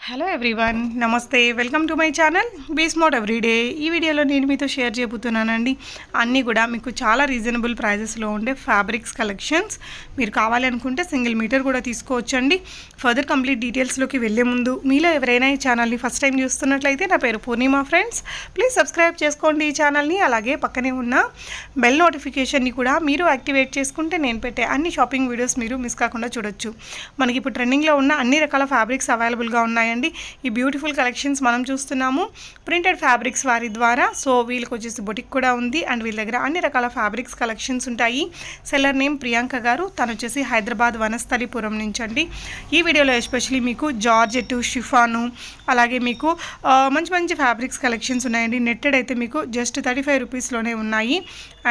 Hello everyone నమస్తే welcome to my channel be smart everyday ఈ వీడియోలో నేను మీతో షేర్ చేయబోతున్నానండి. అన్నీ కూడా మీకు చాలా రీజనబుల్ ప్రైజెస్లో ఉండే ఫ్యాబ్రిక్స్ కలెక్షన్స్ మీరు కావాలనుకుంటే సింగిల్ మీటర్ కూడా తీసుకోవచ్చండి. ఫర్దర్ కంప్లీట్ డీటెయిల్స్లోకి వెళ్ళే ముందు మీలో ఎవరైనా ఈ ఛానల్ని ఫస్ట్ టైం చూస్తున్నట్లయితే నా పేరు పూర్ణిమ ఫ్రెండ్స్ ప్లీజ్ సబ్స్క్రైబ్ చేసుకోండి ఈ ఛానల్ని అలాగే పక్కనే ఉన్న బెల్ నోటిఫికేషన్ని కూడా మీరు యాక్టివేట్ చేసుకుంటే నేను పెట్టే అన్ని షాపింగ్ వీడియోస్ మీరు మిస్ కాకుండా చూడొచ్చు. మనకి ఇప్పుడు ట్రెండింగ్లో ఉన్న అన్ని రకాల ఫ్యాబ్రిక్స్ అవైలబుల్గా ఉన్నాయి ఉన్నాయండి. ఈ బ్యూటిఫుల్ కలెక్షన్స్ మనం చూస్తున్నాము. ప్రింటెడ్ ఫ్యాబ్రిక్స్ వారి ద్వారా. సో వీళ్ళకి వచ్చేసి బొటిక్ కూడా ఉంది. అండ్ వీళ్ళ దగ్గర అన్ని రకాల ఫ్యాబ్రిక్స్ కలెక్షన్స్ ఉంటాయి. సెల్లర్ నేమ్ ప్రియాంక గారు. తను వచ్చేసి హైదరాబాద్ వనస్థలిపురం నుంచి అండి ఈ వీడియోలో ఎస్పెషలీ మీకు జార్జెట్ షిఫాను అలాగే మీకు మంచి మంచి ఫ్యాబ్రిక్స్ కలెక్షన్స్ ఉన్నాయండి. నెట్టెడ్ అయితే మీకు జస్ట్ థర్టీ ఫైవ్ రూపీస్లోనే ఉన్నాయి.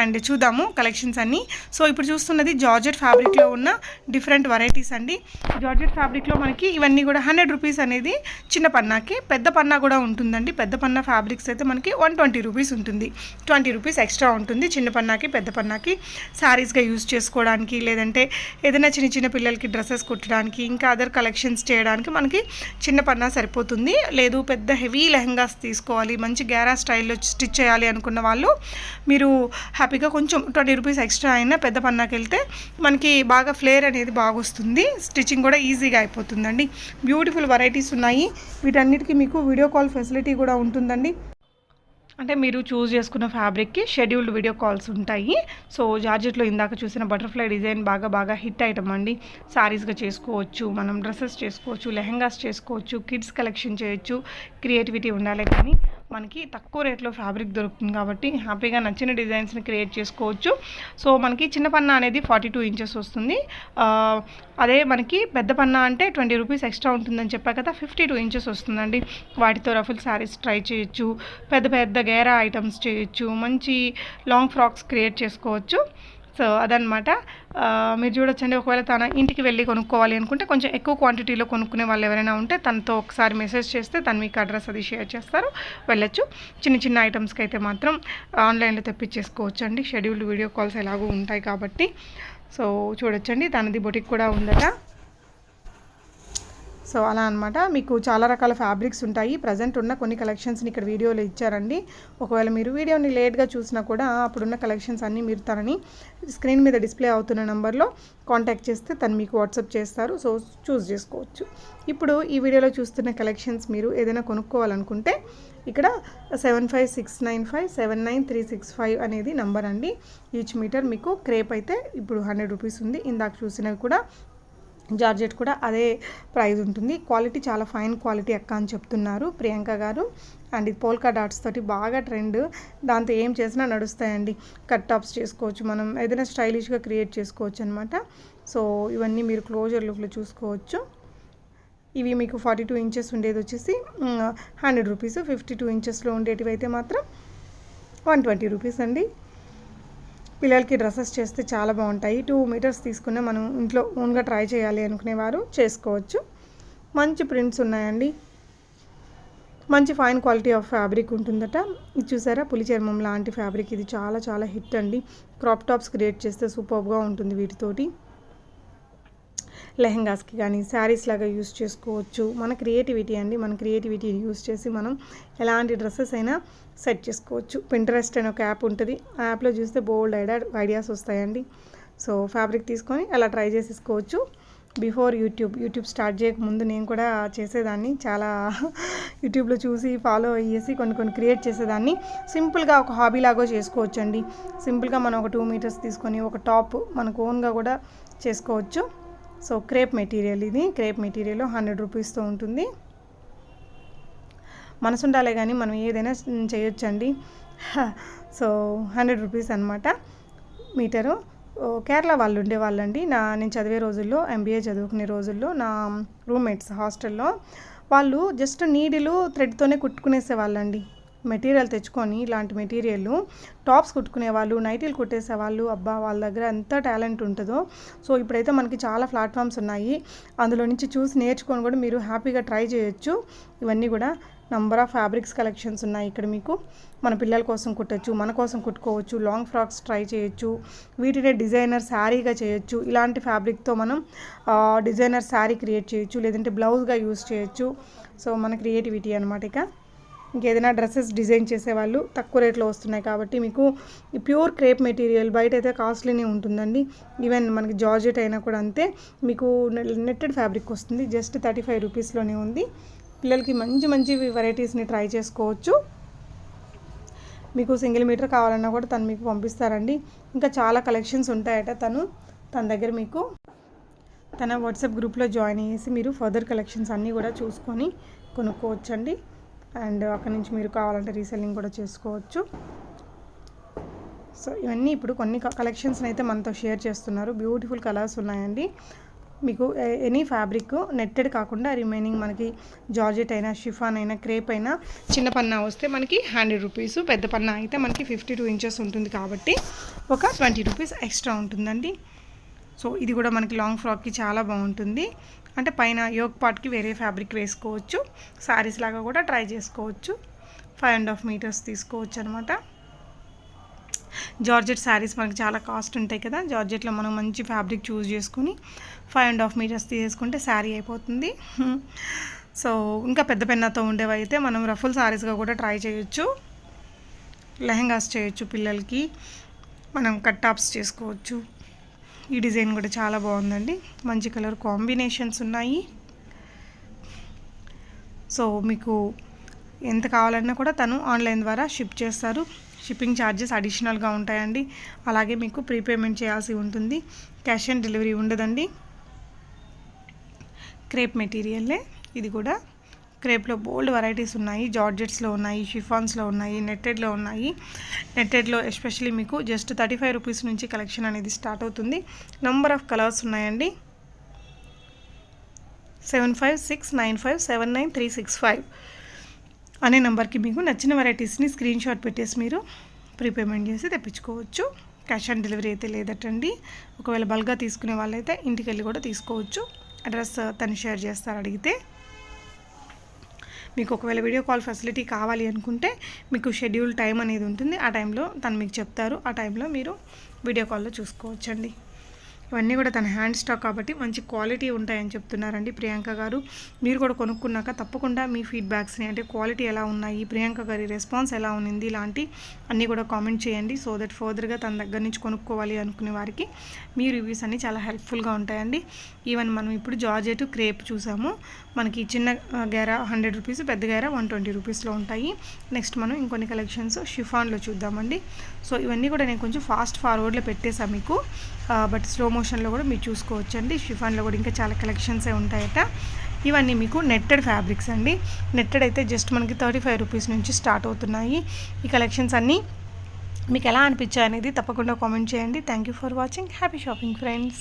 అండ్ చూద్దాము కలెక్షన్స్ అన్నీ. సో ఇప్పుడు చూస్తున్నది జార్జెట్ ఫ్యాబ్రిక్లో ఉన్న డిఫరెంట్ వెరైటీస్ అండి. జార్జెట్ ఫ్యాబ్రిక్లో మనకి ఇవన్నీ కూడా హండ్రెడ్ రూపీస్ అనేది చిన్న పన్నాకి పెద్ద పన్నా కూడా ఉంటుందండి. పెద్ద పన్నా ఫ్యాబ్రిక్స్ అయితే మనకి వన్ ట్వంటీ రూపీస్ ఉంటుంది. ట్వంటీ రూపీస్ ఎక్స్ట్రా ఉంటుంది. చిన్న పన్నాకి పెద్ద పన్నాకి శారీస్గా యూజ్ చేసుకోవడానికి లేదంటే ఏదైనా చిన్న చిన్న పిల్లలకి డ్రెస్సెస్ కుట్టడానికి ఇంకా అదర్ కలెక్షన్స్ చేయడానికి మనకి చిన్న పన్నా సరిపోతుంది. లేదు పెద్ద హెవీ లెహంగాస్ తీసుకోవాలి మంచి గ్యారా స్టైల్లో స్టిచ్ చేయాలి అనుకున్న వాళ్ళు మీరు హ్యాపీగా కొంచెం ట్వంటీ రూపీస్ ఎక్స్ట్రా అయినా పెద్ద పన్నాకి వెళ్తే మనకి బాగా ఫ్లేర్ అనేది బాగా వస్తుంది స్టిచ్చింగ్ కూడా ఈజీగా అయిపోతుందండి. బ్యూటిఫుల్ వెరైటీస్ ఉన్నాయి. వీటన్నిటికీ మీకు వీడియో కాల్ ఫెసిలిటీ కూడా ఉంటుందండి. అంటే మీరు చూస్ చేసుకున్న ఫ్యాబ్రిక్కి షెడ్యూల్డ్ వీడియో కాల్స్ ఉంటాయి. సో జార్జెట్లో ఇందాక చూసిన బటర్ఫ్లై డిజైన్ బాగా బాగా హిట్ ఐటమ్ అండి. సారీస్గా చేసుకోవచ్చు మనం డ్రెస్సెస్ చేసుకోవచ్చు లెహంగాస్ చేసుకోవచ్చు కిడ్స్ కలెక్షన్ చేయొచ్చు క్రియేటివిటీ ఉండాలి. కానీ మనకి తక్కువ రేట్లో ఫ్యాబ్రిక్ దొరుకుతుంది కాబట్టి హ్యాపీగా నచ్చిన డిజైన్స్ని క్రియేట్ చేసుకోవచ్చు. సో మనకి చిన్న పన్నా అనేది ఫార్టీ టూ ఇంచెస్ వస్తుంది. అదే మనకి పెద్ద పన్నా అంటే ట్వంటీ రూపీస్ ఎక్స్ట్రా ఉంటుందని చెప్పా కదా ఫిఫ్టీ టూ ఇంచెస్ వస్తుందండి. వాటితో రఫుల్ శారీస్ ట్రై చేయొచ్చు. పెద్ద పెద్ద గేరా ఐటమ్స్ చేయొచ్చు మంచి లాంగ్ ఫ్రాక్స్ క్రియేట్ చేసుకోవచ్చు. సో అదనమాట మీరు చూడొచ్చండి ఒకవేళ తన ఇంటికి వెళ్ళి కొనుక్కోవాలి అనుకుంటే కొంచెం ఎక్కువ క్వాంటిటీలో కొనుక్కునే వాళ్ళు ఎవరైనా ఉంటే తనతో ఒకసారి మెసేజ్ చేస్తే తను మీకు అడ్రస్ అది షేర్ చేస్తారు వెళ్ళొచ్చు. చిన్న చిన్న ఐటమ్స్కి అయితే మాత్రం ఆన్లైన్లో తెప్పించేసుకోవచ్చు అండి షెడ్యూల్డ్ వీడియో కాల్స్ ఎలాగో ఉంటాయి కాబట్టి. సో చూడొచ్చండి తనది బొటిక్ కూడా ఉందట. సో అలా అనమాట మీకు చాలా రకాల ఫ్యాబ్రిక్స్ ఉంటాయి. ప్రజెంట్ ఉన్న కొన్ని కలెక్షన్స్ని ఇక్కడ వీడియోలో ఇచ్చారండి. ఒకవేళ మీరు వీడియోని లేట్గా చూసినా కూడా అప్పుడున్న కలెక్షన్స్ అన్నీ మీరు తనని స్క్రీన్ మీద డిస్ప్లే అవుతున్న నెంబర్లో కాంటాక్ట్ చేస్తే తను మీకు వాట్సాప్ చేస్తారు. సో చూస్ చేసుకోవచ్చు. ఇప్పుడు ఈ వీడియోలో చూస్తున్న కలెక్షన్స్ మీరు ఏదైనా కొనుక్కోవాలనుకుంటే ఇక్కడ seven five six nine five seven nine three six five అనేది నంబర్ అండి. ఈచ్ మీటర్ మీకు క్రేప్ అయితే ఇప్పుడు హండ్రెడ్ రూపీస్ ఉంది. ఇందాక చూసినవి కూడా జార్జెట్ కూడా అదే ప్రైస్ ఉంటుంది. క్వాలిటీ చాలా ఫైన్ క్వాలిటీ అక్క అని చెప్తున్నారు ప్రియాంక గారు. అండ్ ఇది పోల్కా డాట్స్ తోటి బాగా ట్రెండ్. దాంతో ఏం చేసినా నడుస్తాయండి. కట్ టాప్స్ చేసుకోవచ్చు మనం. ఏదైనా స్టైలిష్గా క్రియేట్ చేసుకోవచ్చు అనమాట సో ఇవన్నీ మీరు క్లోజర్ లుక్లో చూసుకోవచ్చు. ఇవి మీకు ఫార్టీ టూ ఇంచెస్ ఉండేది వచ్చేసి హండ్రెడ్ రూపీస్. ఫిఫ్టీ టూ ఇంచెస్లో ఉండేటివి అయితే మాత్రం వన్ ట్వంటీ రూపీస్ అండి. పిల్లలకి డ్రెస్సెస్ చేస్తే చాలా బాగుంటాయి. టూ మీటర్స్ తీసుకున్న మనం ఇంట్లో ఓన్గా ట్రై చేయాలి అనుకునేవారు చేసుకోవచ్చు. మంచి ప్రింట్స్ ఉన్నాయండి. మంచి ఫైన్ క్వాలిటీ ఆఫ్ ఫ్యాబ్రిక్ ఉంటుందట. ఇది చూసారా? పులి చర్మం లాంటి ఫ్యాబ్రిక్. ఇది చాలా చాలా హిట్ అండి. క్రాప్ టాప్స్ క్రియేట్ చేస్తే సూపర్గా ఉంటుంది వీటితోటి. లెహంగాస్కి కానీ శారీస్ లాగా యూస్ చేసుకోవచ్చు. మన క్రియేటివిటీ అండి. మన క్రియేటివిటీని యూస్ చేసి మనం ఎలాంటి డ్రెస్సెస్ అయినా సెట్ చేసుకోవచ్చు. పింట్రెస్ట్ అనే ఒక యాప్ ఉంటుంది. ఆ యాప్లో చూస్తే బోల్డ్ ఐడియా ఐడియాస్ వస్తాయండి. సో ఫ్యాబ్రిక్ తీసుకొని అలా ట్రై చేసేసుకోవచ్చు. బిఫోర్ యూట్యూబ్ యూట్యూబ్ స్టార్ట్ చేయకముందు నేను కూడా చేసేదాన్ని. చాలా యూట్యూబ్లో చూసి ఫాలో అయ్యేసి కొన్ని కొన్ని క్రియేట్ చేసేదాన్ని. సింపుల్గా ఒక హాబీ లాగా చేసుకోవచ్చు అండి సింపుల్గా మనం ఒక టూ మీటర్స్ తీసుకొని ఒక టాప్ మనకు ఓన్గా కూడా చేసుకోవచ్చు. సో క్రేప్ మెటీరియల్ ఇది. క్రేప్ మెటీరియల్ హండ్రెడ్ రూపీస్తో ఉంటుంది. మనసు ఉండాలి కానీ మనం ఏదైనా చేయొచ్చండి. సో హండ్రెడ్ రూపీస్ అనమాట మీటరు. కేరళ వాళ్ళు ఉండేవాళ్ళండి నా నేను చదివే రోజుల్లో ఎంబీఏ చదువుకునే రోజుల్లో నా రూమ్మేట్స్ హాస్టల్లో వాళ్ళు జస్ట్ నీడిలు థ్రెడ్తోనే కుట్టుకునేసేవాళ్ళండి మెటీరియల్ తెచ్చుకొని ఇలాంటి మెటీరియల్ టాప్స్ కుట్టుకునే వాళ్ళు నైటీలు కుట్టేసే వాళ్ళు అబ్బా వాళ్ళ దగ్గర ఎంత టాలెంట్ ఉంటుందో. సో ఇప్పుడైతే మనకి చాలా ప్లాట్ఫామ్స్ ఉన్నాయి. అందులో నుంచి చూసి నేర్చుకొని కూడా మీరు హ్యాపీగా ట్రై చేయొచ్చు. ఇవన్నీ కూడా నంబర్ ఆఫ్ ఫ్యాబ్రిక్స్ కలెక్షన్స్ ఉన్నాయి ఇక్కడ మీకు. మన పిల్లల కోసం కుట్టచ్చు మన కోసం కుట్టుకోవచ్చు లాంగ్ ఫ్రాక్స్ ట్రై చేయొచ్చు వీటినే డిజైనర్ శారీగా చేయొచ్చు. ఇలాంటి ఫ్యాబ్రిక్తో మనం డిజైనర్ శారీ క్రియేట్ చేయొచ్చు లేదంటే బ్లౌజ్గా యూస్ చేయొచ్చు. సో మన క్రియేటివిటీ అనమాట ఇక. ఇంకేదైనా డ్రెస్సెస్ డిజైన్ చేసేవాళ్ళు తక్కువ రేట్లో వస్తున్నాయి కాబట్టి మీకు ప్యూర్ క్రేప్ మెటీరియల్ బయట అయితే కాస్ట్లీనే ఉంటుందండి. ఈవెన్ మనకి జార్జెట్ అయినా కూడా అంతే. మీకు నెట్టెడ్ ఫ్యాబ్రిక్ వస్తుంది. జస్ట్ థర్టీ ఫైవ్ రూపీస్లోనే ఉంది. పిల్లలకి మంచి మంచి వెరైటీస్ని ట్రై చేసుకోవచ్చు. మీకు సింగిల్ మీటర్ కావాలన్నా కూడా తను మీకు పంపిస్తారండి. ఇంకా చాలా కలెక్షన్స్ ఉంటాయట తను. తన దగ్గర మీకు తన వాట్సాప్ గ్రూప్లో జాయిన్ అయ్యేసి మీరు ఫర్దర్ కలెక్షన్స్ అన్నీ కూడా చూసుకొని కొనుక్కోవచ్చండి. అండ్ అక్కడి నుంచి మీరు కావాలంటే రీసెల్లింగ్ కూడా చేసుకోవచ్చు. సో ఇవన్నీ ఇప్పుడు కొన్ని కలెక్షన్స్ని అయితే మనతో షేర్ చేస్తున్నారు. బ్యూటిఫుల్ కలర్స్ ఉన్నాయండి. మీకు ఎనీ ఫ్యాబ్రిక్ నెట్టెడ్ కాకుండా రిమైనింగ్ మనకి జార్జెట్ అయినా షిఫాన్ అయినా క్రేప్ అయినా చిన్న పన్నా వస్తే మనకి హండ్రెడ్ రూపీస్ పెద్ద పన్నా అయితే మనకి ఫిఫ్టీ టూ ఇంచెస్ ఉంటుంది కాబట్టి ఒక ట్వంటీ రూపీస్ ఎక్స్ట్రా ఉంటుందండి. సో ఇది కూడా మనకి లాంగ్ ఫ్రాక్కి చాలా బాగుంటుంది. అంటే పైన యోగ్ పార్ట్కి వేరే ఫ్యాబ్రిక్ వేసుకోవచ్చు. శారీస్ లాగా కూడా ట్రై చేసుకోవచ్చు. ఫైవ్ అండ్ హాఫ్ మీటర్స్ తీసుకోవచ్చు అనమాట జార్జెట్ శారీస్ మనకి చాలా కాస్ట్ ఉంటాయి కదా. జార్జెట్లో మనం మంచి ఫ్యాబ్రిక్ చూస్ చేసుకుని ఫైవ్ అండ్ హాఫ్ మీటర్స్ తీసుకుంటే శారీ అయిపోతుంది. సో ఇంకా పెద్ద పెన్నతో ఉండేవి అయితే మనం రఫుల్ శారీస్గా కూడా ట్రై చేయొచ్చు. లెహంగాస్ చేయొచ్చు పిల్లలకి. మనం కట్ టాప్స్ చేసుకోవచ్చు. ఈ డిజైన్ కూడా చాలా బాగుందండి. మంచి కలర్ కాంబినేషన్స్ ఉన్నాయి. సో మీకు ఎంత కావాలన్నా కూడా తను ఆన్లైన్ ద్వారా షిప్ చేస్తారు. షిప్పింగ్ ఛార్జెస్ అడిషనల్గా ఉంటాయండి. అలాగే మీకు ప్రీపేమెంట్ చేయాల్సి ఉంటుంది. క్యాష్ ఆన్ డెలివరీ ఉండదండి. క్రేప్ మెటీరియల్లే. ఇది కూడా క్రేప్లో బోల్డ్ వెరైటీస్ ఉన్నాయి జార్జెట్స్లో ఉన్నాయి షిఫాన్స్లో ఉన్నాయి నెట్టెడ్లో ఉన్నాయి. నెట్టెడ్లో ఎస్పెషలీ మీకు జస్ట్ థర్టీ ఫైవ్ రూపీస్ నుంచి కలెక్షన్ అనేది స్టార్ట్ అవుతుంది. నెంబర్ ఆఫ్ కలర్స్ ఉన్నాయండి. Seven five six nine five seven nine three six five. అనే నెంబర్కి మీకు నచ్చిన వెరైటీస్ని స్క్రీన్ షాట్ పెట్టేసి మీరు ప్రీపేమెంట్ చేసి తెప్పించుకోవచ్చు. క్యాష్ ఆన్ డెలివరీ అయితే లేదటండి. ఒకవేళ బల్గా తీసుకునే వాళ్ళైతే ఇంటికి వెళ్ళి కూడా తీసుకోవచ్చు. అడ్రస్ తను షేర్ చేస్తారు అడిగితే. మీకు ఒకవేళ వీడియో కాల్ ఫెసిలిటీ కావాలి అనుకుంటే మీకు షెడ్యూల్ టైం అనేది ఉంటుంది. ఆ టైంలో తను మీకు చెప్తారు. ఆ టైంలో మీరు వీడియో కాల్లో చూసుకోవచ్చండి. ఇవన్నీ కూడా తన హ్యాండ్ స్టాక్ కాబట్టి మంచి క్వాలిటీ ఉంటాయని చెప్తున్నారండి ప్రియాంక గారు. మీరు కూడా కొనుక్కున్నాక తప్పకుండా మీ ఫీడ్బ్యాక్స్ని అంటే క్వాలిటీ ఎలా ఉన్నాయి ప్రియాంక గారి రెస్పాన్స్ ఎలా ఉంది ఇలాంటి అన్నీ కూడా కామెంట్ చేయండి. సో దట్ ఫర్దర్గా తన దగ్గర నుంచి కొనుక్కోవాలి అనుకునే వారికి మీ రివ్యూస్ అన్నీ చాలా హెల్ప్ఫుల్గా ఉంటాయండి. ఈవెన్ మనం ఇప్పుడు జార్జెట్ క్రేప్ చూసాము. మనకి చిన్న గేర గేరా హండ్రెడ్ రూపీస్ పెద్ద గేర వన్ ట్వంటీ రూపీస్లో ఉంటాయి. నెక్స్ట్ మనం ఇంకొన్ని కలెక్షన్స్ షిఫాన్లో చూద్దామండి. సో ఇవన్నీ కూడా నేను కొంచెం ఫాస్ట్ ఫార్వర్డ్లో పెట్టేశాను మీకు. బట్ స్లో మోషన్లో కూడా మీరు చూసుకోవచ్చండి. షిఫాన్లో కూడా ఇంకా చాలా కలెక్షన్సే ఉంటాయట. ఇవన్నీ మీకు నెట్టెడ్ ఫ్యాబ్రిక్స్ అండి. నెట్టెడ్ అయితే జస్ట్ మనకి థర్టీ ఫైవ్ రూపీస్ నుంచి స్టార్ట్ అవుతున్నాయి. ఈ కలెక్షన్స్ అన్నీ మీకు ఎలా అనిపించాయి అనేది తప్పకుండా కామెంట్ చేయండి. Thank you for watching happy shopping friends